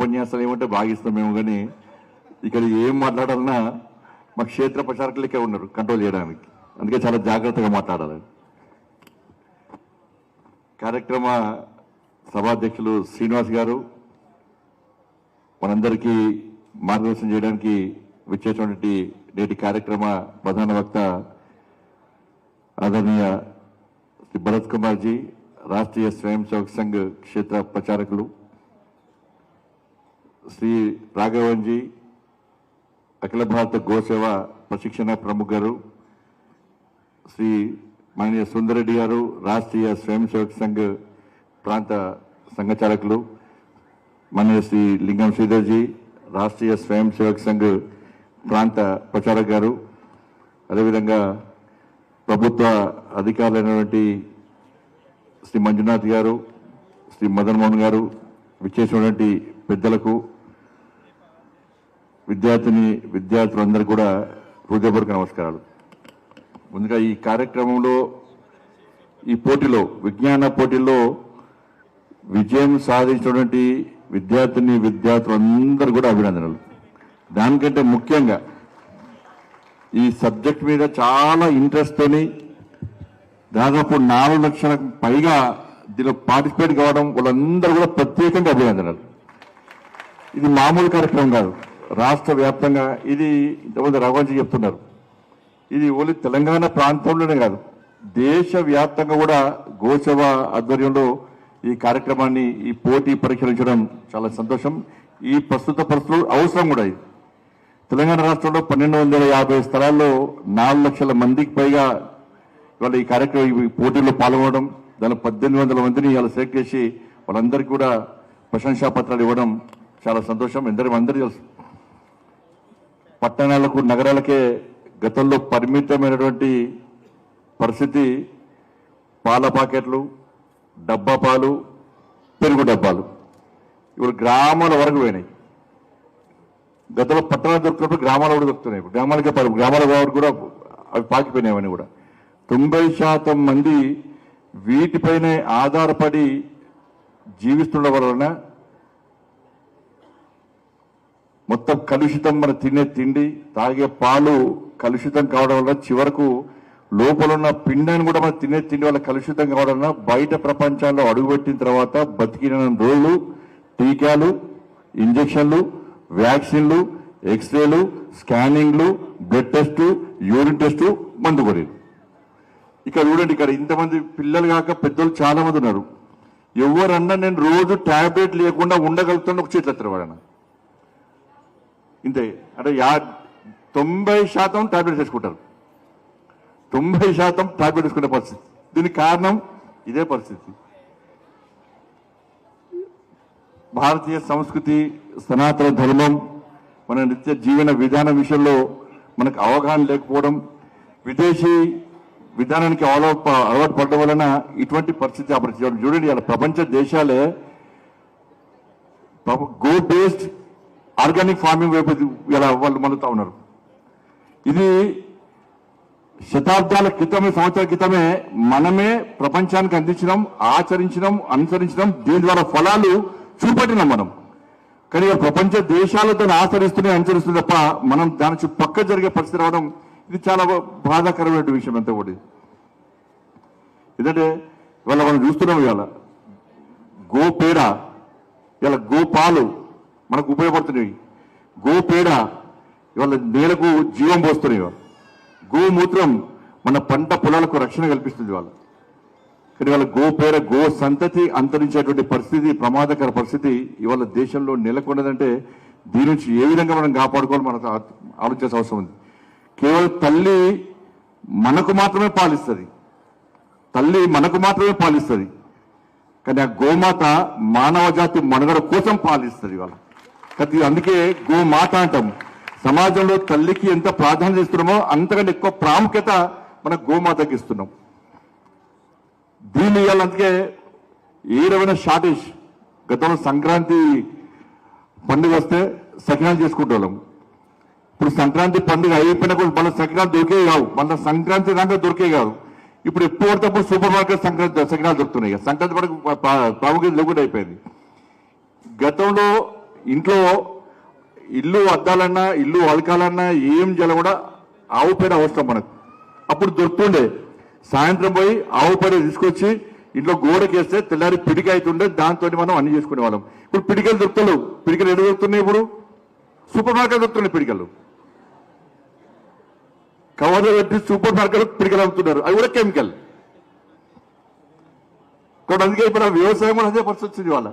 ఉపన్యాసాలు ఏమంటే భాగిస్తాం మేము కానీ ఇక్కడ ఏం మాట్లాడాలన్నా మా క్షేత్ర ప్రచారకులు ఇక్కడ ఉన్నారు కంట్రోల్ చేయడానికి. అందుకే చాలా జాగ్రత్తగా మాట్లాడాలి. కార్యక్రమ సభాధ్యక్షులు శ్రీనివాస్ గారు మనందరికీ మార్గదర్శనం చేయడానికి వచ్చేటువంటి నేటి కార్యక్రమ ప్రధాన వక్త ఆదరణీయ శ్రీ భరత్ కుమార్జీ రాష్ట్రీయ స్వయం సేవక్ సంఘ్ క్షేత్ర ప్రచారకులు. శ్రీ రాఘవన్జీ అఖిల భారత గోసేవ ప్రశిక్షణ ప్రముఖ గారు శ్రీ మాననీయ సుందరెడ్డి గారు రాష్ట్రీయ స్వయం సేవక్ సంఘ్ ప్రాంత సంఘచాలకులు మాననీయ శ్రీ లింగం శ్రీధర్జీ రాష్ట్రీయ స్వయం సేవక్ సంఘ్ ప్రాంత ప్రచారక్ గారు అదేవిధంగా ప్రభుత్వ అధికారులైనటువంటి శ్రీ మంజునాథ్ గారు శ్రీ మదన్ మోహన్ గారు విచ్చేసినటువంటి పెద్దలకు విద్యార్థిని విద్యార్థులందరూ కూడా హృదయపూర్వక నమస్కారాలు. ముందుగా ఈ కార్యక్రమంలో ఈ పోటీలో విజ్ఞాన పోటీల్లో విజయం సాధించినటువంటి విద్యార్థిని విద్యార్థులందరూ కూడా అభినందనలు. దానికంటే ముఖ్యంగా ఈ సబ్జెక్ట్ మీద చాలా ఇంట్రెస్ట్తోని దాదాపు నాలుగు లక్షల పైగా దీనిలో పార్టిసిపేట్ కావడం వాళ్ళందరూ కూడా ప్రత్యేకంగా అభినందనలు. ఇది మామూలు కార్యక్రమం కాదు. రాష్ట్ర వ్యాప్తంగా ఇది ఇంతమంది రఘువంశీ చెప్తున్నారు. ఇది ఓన్లీ తెలంగాణ ప్రాంతంలోనే కాదు దేశవ్యాప్తంగా కూడా గోచవ ఆధ్వర్యంలో ఈ కార్యక్రమాన్ని ఈ పోటీ పరిశీలించడం చాలా సంతోషం. ఈ ప్రస్తుత పరిస్థితులు అవసరం కూడా ఇది. తెలంగాణ రాష్ట్రంలో పన్నెండు వందల యాభై స్థలాల్లో నాలుగు లక్షల మందికి పైగా ఇవాళ ఈ కార్యక్రమం ఈ పోటీలో పాల్గొనడం దానిలో పద్దెనిమిది వందల మందిని ఇవాళ సెలెక్ట్ చేసి వాళ్ళందరికీ కూడా ప్రశంసా పత్రాలు ఇవ్వడం చాలా సంతోషం. ఎందరి అందరూ తెలుసు పట్టణాలకు నగరాలకే గతంలో పరిమితమైనటువంటి పరిస్థితి పాల పాకెట్లు డబ్బా పాలు పెరుగు డబ్బాలు ఇప్పుడు గ్రామాల వరకు పోయినాయి. గతంలో పట్టణాలు దొరికినప్పుడు గ్రామాలు కూడా దొరుకుతున్నాయి. గ్రామాలకే పరు గ్రామాల వరకు కూడా అవి పాకిపోయినాయి కూడా. తొంభై శాతం మంది వీటిపైనే ఆధారపడి జీవిస్తుండడం వలన మొత్తం కలుషితం మన తినే తిండి తాగే పాలు కలుషితం కావడం వల్ల చివరకు లోపల ఉన్న పిండాన్ని కూడా మనం తినే తిండి వల్ల కలుషితం కావడం వల్ల బయట ప్రపంచాల్లో అడుగుపెట్టిన తర్వాత బతికిన రోజులు టీకాలు ఇంజక్షన్లు వ్యాక్సిన్లు ఎక్స్రేలు స్కానింగ్లు బ్లడ్ టెస్టు యూరిన్ టెస్టు మందు కొరీలు ఇక్కడ చూడండి ఇక్కడ ఇంతమంది పిల్లలు కాక పెద్దలు చాలా మంది ఉన్నారు. ఎవరన్నా నేను రోజు టాబ్లెట్ లేకుండా ఉండగలుగుతాను ఒక చేతులు ఎత్తారు ఇంతే. అంటే యా తొంభై శాతం టాబ్లెట్ వేసుకుంటారు తొంభై శాతం టాబ్లెట్ వేసుకునే పరిస్థితి. దీనికి కారణం ఇదే పరిస్థితి. భారతీయ సంస్కృతి సనాతన ధర్మం మన నిత్య జీవన విధానం విషయంలో మనకు అవగాహన లేకపోవడం విదేశీ విధానానికి అలవాటు అలవాటు పడడం వలన ఇటువంటి పరిస్థితి అప్పుడు చూడండి అలా ప్రపంచ దేశాలే గో బేస్డ్ ఆర్గానిక్ ఫార్మింగ్ వైపు ఇలా వాళ్ళు మళ్ళుతా ఉన్నారు. ఇది శతాబ్దాల క్రితమే సంవత్సరాల క్రితమే మనమే ప్రపంచానికి అందించడం ఆచరించడం అనుసరించడం దీని ద్వారా ఫలాలు చూపెట్టినాం మనం. కానీ ప్రపంచ దేశాలు దాన్ని ఆచరిస్తూనే అనుసరిస్తుంది తప్ప మనం దాని చుట్టూ పక్క జరిగే పరిస్థితి రావడం ఇది చాలా బాధాకరమైన విషయం అంతా కూడా ఎందుకంటే ఇవాళ మనం చూస్తున్నాం ఇవాళ గో పేడ ఇలా గోపాలు మనకు ఉపయోగపడుతున్నాయి గో పేడ ఇవాళ నేలకు జీవం పోస్తున్నాయి గోమూత్రం మన పంట పొలాలకు రక్షణ కల్పిస్తుంది వాళ్ళ కానీ వాళ్ళ గోపేర గో సంతతి అంతరించేటువంటి పరిస్థితి ప్రమాదకర పరిస్థితి ఇవాళ దేశంలో నెలకొన్నదంటే దీని నుంచి ఏ విధంగా మనం కాపాడుకోవాలి మనకు ఆ- ఆలోచించాల్సిన అవసరం ఉంది. కేవలం తల్లి మనకు మాత్రమే పాలిస్తుంది. తల్లి మనకు మాత్రమే పాలిస్తుంది. కానీ ఆ గోమాత మానవ జాతి మనుగడ కోసం పాలిస్తుంది ఇవాళ. ప్రతి అందుకే గోమాత అంటాం. సమాజంలో తల్లికి ఎంత ప్రాధాన్యత ఇస్తున్నామో అంతకంటే ఎక్కువ ప్రాముఖ్యత మన గోమాతకి ఇస్తున్నాం. దీన్ని ఇవాళ అందుకే ఏ రకమైన షార్టేజ్ గతంలో సంక్రాంతి పండుగ వస్తే సకినాలు చేసుకుంటాం ఇప్పుడు సంక్రాంతి పండుగ అయిపోయినా కూడా మళ్ళీ సంక్రాంతి దొరికే కావు. మళ్ళీ సంక్రాంతి దాకా దొరికే కాదు ఇప్పుడు ఎప్పుడు పడితే సూపర్ మార్కెట్ సంక్రాంతి సకినాలు దొరుకుతున్నాయి. సంక్రాంతి పండుగ ప్రాముఖ్యత లేకుండా అయిపోయింది. గతంలో ఇంట్లో ఇల్లు అద్దాలన్నా ఇల్లు అలకాలన్నా ఏం చేయాలి కూడా ఆవు పేడ అవసరం మనకు. అప్పుడు దొరుకుతుండే. సాయంత్రం పోయి ఆవు పేడ తీసుకొచ్చి ఇంట్లో గోడకేస్తే తెల్లారి పిడిక అవుతుండే దాంతో మనం అన్ని చేసుకునే వాళ్ళం. ఇప్పుడు పిడికలు దొరుకుతలేవు. పిడికలు ఎక్కడ దొరుకుతున్నాయి ఇప్పుడు? సూపర్ మార్కెట్ దొరుకుతున్నాయి పిడికలు. కవర్లో పెట్టి సూపర్ మార్కెట్ పిడికలు అమ్ముతున్నారు. అవి కూడా కెమికల్. కాబట్టి అందుకే ఇప్పుడు వ్యవసాయం కూడా అదే పరిస్థితి వచ్చింది వాళ్ళ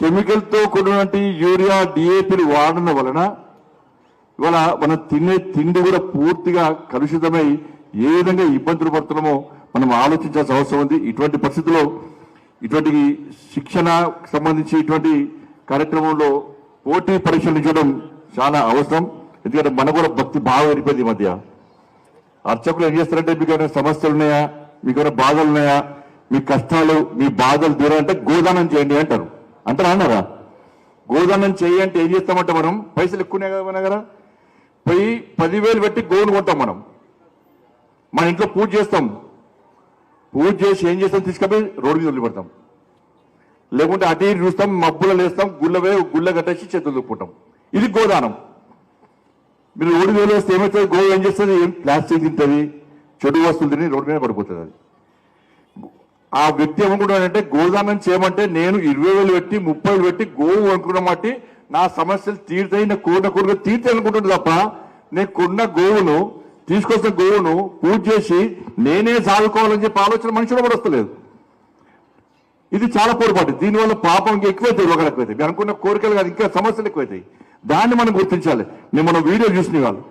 కెమికల్తో కూడినటువంటి యూరియా డిఏపీలు వాడడం వలన ఇవాళ మనం తినే తిండి కూడా పూర్తిగా కలుషితమై ఏ విధంగా ఇబ్బందులు పడుతున్నామో మనం ఆలోచించాల్సిన అవసరం ఉంది. ఇటువంటి పరిస్థితుల్లో ఇటువంటి శిక్షణ సంబంధించి ఇటువంటి కార్యక్రమంలో పోటీ పరీక్షలు ఇవ్వడం చాలా అవసరం. ఎందుకంటే మనకు కూడా భక్తి బాగా వెళ్ళిపోయింది ఈ మధ్య. అర్చకులు ఏం చేస్తారంటే మీకు ఏమైనా సమస్యలు ఉన్నాయా? మీకు ఏమైనా బాధలు ఉన్నాయా? మీ కష్టాలు మీ బాధలు తీరాలంటే గోదానం చేయండి అంటారు. అంటారా అన్నారా గోదానం చేయంటే ఏం చేస్తామంటే మనం? పైసలు ఎక్కువనే కదా మన దగ్గర? పోయి పదివేలు పెట్టి గోవును కొంటాం మనం. మన ఇంట్లో పూజ చేస్తాం. పూజ చేసి ఏం చేస్తాం? తీసుకపోయి రోడ్డు మీద వదిలిపెడతాం. లేకుంటే అటు ఇటు చూస్తాం మబ్బులు లేస్తాం గుళ్ళవే పోయి గుళ్ళ కట్టేసి చేతులు దుప్పుకుంటాం ఇది గోదానం. మీరు రోడ్డు మీద వేస్తే ఏమవుతుంది? గోవు ఏం చేస్తుంది? ఏం ప్లాస్టిక్ తింటుంది? చెడు వస్తువులు తిని రోడ్డు మీద పడిపోతుంది అది. ఆ వ్యక్తి ఏమనుకుంటాడంటే గోదానం చేయమంటే నేను ఇరవై వేలు పెట్టి ముప్పై వేలు పెట్టి గోవు అనుకున్న బట్టి నా సమస్యలు తీరుతాయి నా కోరిన కోరిక తీరుతాయి అనుకుంటుంది తప్ప నేను కొన్న గోవును తీసుకొచ్చిన గోవును పూజ చేసి నేనే సాదుకోవాలని చెప్పి ఆలోచన మనిషిలో కూడా వస్తలేదు. ఇది చాలా పొరపాటు. దీనివల్ల పాపం ఇంకా ఎక్కువైతాయి రోగాలు ఎక్కువైతాయి మీరు అనుకున్న కోరికలు కాదు ఇంకా సమస్యలు ఎక్కువైతాయి. దాన్ని మనం గుర్తించాలి. నేను మనం వీడియో చూసిన వాళ్ళు.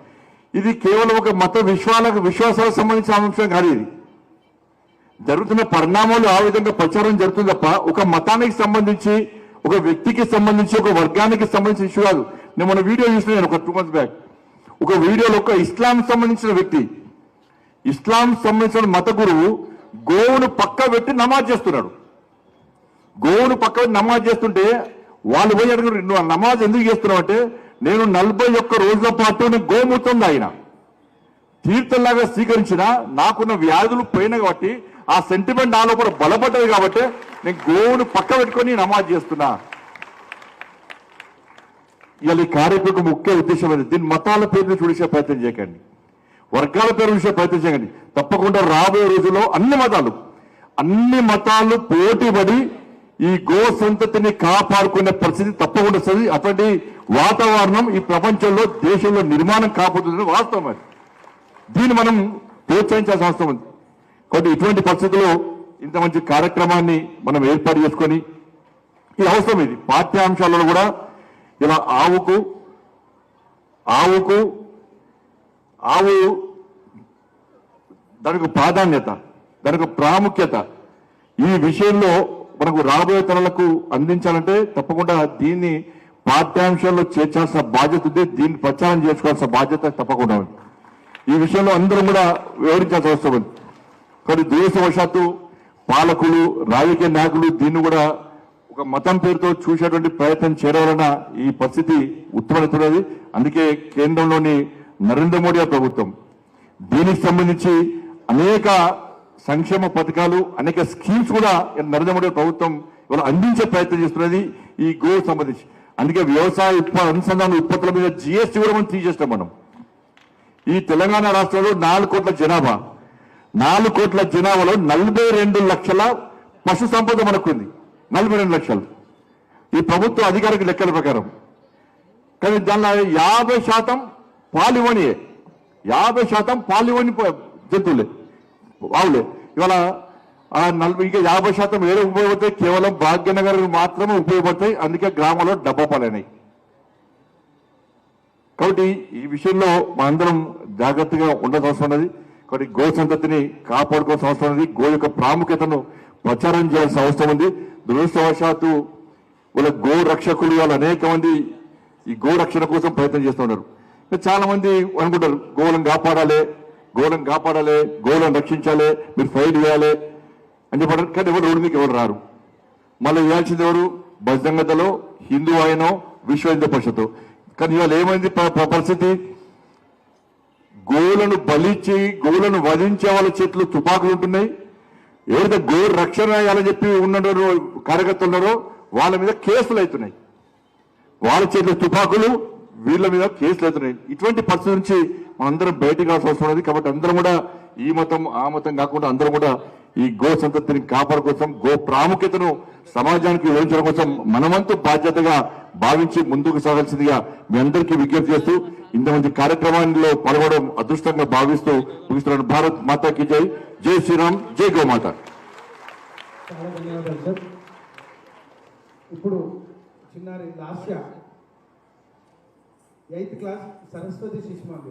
ఇది కేవలం ఒక మత విశ్వాలకు విశ్వాసాలకు సంబంధించిన అంశం కాదు ఇది. జరుగుతున్న పరిణామాలు ఆ విధంగా ప్రచారం జరుగుతుంది తప్ప ఒక మతానికి సంబంధించి ఒక వ్యక్తికి సంబంధించి ఒక వర్గానికి సంబంధించిన ఇష్యూ కాదు. నేను మన వీడియో చూసిన నేను ఒక టూ మంత్స్ బ్యాక్. ఒక వీడియోలో ఒక ఇస్లాం సంబంధించిన వ్యక్తి ఇస్లాం సంబంధించిన మత గురువు గోవును పక్క పెట్టి నమాజ్ చేస్తున్నాడు. గోవును పక్క పెట్టి నమాజ్ చేస్తుంటే వాళ్ళు పోయి అడుగురు నువ్వు నమాజ్ ఎందుకు చేస్తున్నావు? అంటే నేను నలభై ఒక్క రోజుల పాటు నేను గోమూత్రం తాగిన తీర్థంలాగా స్వీకరించిన నాకున్న వ్యాధులు పోయిన కాబట్టి ఆ సెంటిమెంట్ నా లోపల బలపడ్డది కాబట్టి నేను గోవును పక్క పెట్టుకొని నమాజ్ చేస్తున్నా. ఇవాళ ఈ కార్యక్రమం ముఖ్య ఉద్దేశం అది దీని మతాల పేరుని చూసే ప్రయత్నం చేయకండి. వర్గాల పేరు చూసే ప్రయత్నం చేయకండి. తప్పకుండా రాబోయే రోజుల్లో అన్ని మతాలు అన్ని మతాలు పోటీపడి ఈ గో సంతతిని కాపాడుకునే పరిస్థితి తప్పకుండా వస్తుంది. అటువంటి వాతావరణం ఈ ప్రపంచంలో దేశంలో నిర్మాణం కాకపోతుందని వాస్తవం అది. దీన్ని మనం ప్రోత్సహించాల్సిన అవసరం ఉంది. కాబట్టి ఇటువంటి పరిస్థితుల్లో ఇంత మంచి కార్యక్రమాన్ని మనం ఏర్పాటు చేసుకొని ఇది అవసరం ఇది. పాఠ్యాంశాలలో కూడా ఇలా ఆవుకు ఆవుకు ఆవు దానికి ప్రాధాన్యత దానికి ప్రాముఖ్యత. ఈ విషయంలో మనకు రాబోయే తరాలకు అందించాలంటే తప్పకుండా దీన్ని పాఠ్యాంశాల్లో చేర్చాల్సిన బాధ్యత ఉంది. దీన్ని ప్రచారం చేసుకోవాల్సిన బాధ్యత తప్పకుండా ఉంది. ఈ విషయంలో అందరం కూడా వివరించాల్సిన అవసరం ఉంది. కానీ దేశవశాత్తు పాలకులు రాజకీయ నాయకులు దీన్ని కూడా ఒక మతం పేరుతో చూసేటువంటి ప్రయత్నం చేయడం వలన ఈ పరిస్థితి ఉత్తమవుతున్నది అందుకే కేంద్రంలోని నరేంద్ర మోడీ ప్రభుత్వం దీనికి సంబంధించి అనేక సంక్షేమ పథకాలు అనేక స్కీమ్స్ కూడా నరేంద్ర మోడీ ప్రభుత్వం ఇవాళ అందించే ప్రయత్నం చేస్తున్నది ఈ గో సంబంధించి. అందుకే వ్యవసాయ అనుసంధాన ఉత్పత్తుల మీద జిఎస్టీ కూడా మనం తీసేస్తాం మనం. ఈ తెలంగాణ రాష్ట్రంలో నాలుగు కోట్ల జనాభా. నాలుగు కోట్ల జనాభాలో నలభై రెండు లక్షల పశు సంపద మనకుంది. నలభై రెండు లక్షలు. ఈ ప్రభుత్వ అధికారిక లెక్కల ప్రకారం. కానీ దానిలో యాభై శాతం పాలివనియే యాభై శాతం పాలివని జంతువులే. ఆవులే. ఇవాళ ఆ నలభై ఇంకా యాభై శాతం ఏదో ఉపయోగపడతాయి. కేవలం భాగ్యనగర్ మాత్రమే ఉపయోగపడతాయి. అందుకే గ్రామంలో డబ్బా పాలైనాయి. కాబట్టి ఈ విషయంలో మనందరం జాగ్రత్తగా ఉండాల్సిన ఉన్నది. కాబట్టి గో సంతతిని కాపాడుకోవాల్సిన అవసరం ఉంది. గో యొక్క ప్రాముఖ్యతను ప్రచారం చేయాల్సిన అవసరం ఉంది. దురదృష్టవశాత్తు వాళ్ళ గో రక్షకులు వాళ్ళు అనేక మంది ఈ గో రక్షణ కోసం ప్రయత్నం చేస్తున్నారు ఇంకా చాలా మంది అనుకుంటారు గోలను కాపాడాలి గోలను కాపాడాలి గోలను రక్షించాలి మీరు ఫైట్ చేయాలి అని చెప్పారు. కానీ ఎవరు రోడ్డు మీకు ఎవరు రారు. మళ్ళీ వేయాల్సింది ఎవరు? బజరంగతలో హిందూ ఆయనో విశ్వ హిందూ పరిషత్తు. కానీ ఇవాళ ఏమైంది? ప- పరిస్థితి? గోవులను బలిచ్చి గోవులను వధించే వాళ్ళ చేతులు తుపాకులు ఉంటున్నాయి. ఏదైతే గో రక్షణ అని చెప్పి ఉన్నారో కార్యకర్తలు ఉన్నారో వాళ్ళ మీద కేసులు అవుతున్నాయి. వాళ్ళ చేతిలో తుపాకులు వీళ్ళ మీద కేసులు అవుతున్నాయి. ఇటువంటి పరిస్థితి నుంచి మనందరం బయటకు రావాల్సి వస్తున్నది కాబట్టి అందరం కూడా ఈ మతం ఆ మతం కాకుండా అందరం కూడా ఈ గో సంతతిని కాపాడు కోసం గో ప్రాముఖ్యతను సమాజానికి వివరించడం కోసం మనమంతు బాధ్యతగా భావించి ముందుకు సాగాల్సిందిగా మీ అందరికీ విజ్ఞప్తి చేస్తూ ఇంతమంది కార్యక్రమాల్లో పాల్గొనడం అదృష్టంగా భావిస్తూ ముగిస్తున్నాను. భారత్ మాతాకి జై. జై శ్రీరామ్ జై గోమాత. చాలా ఇప్పుడు చిన్నారి లాస్య ఎయిత్ క్లాస్ సరస్వతి శిశుమాన్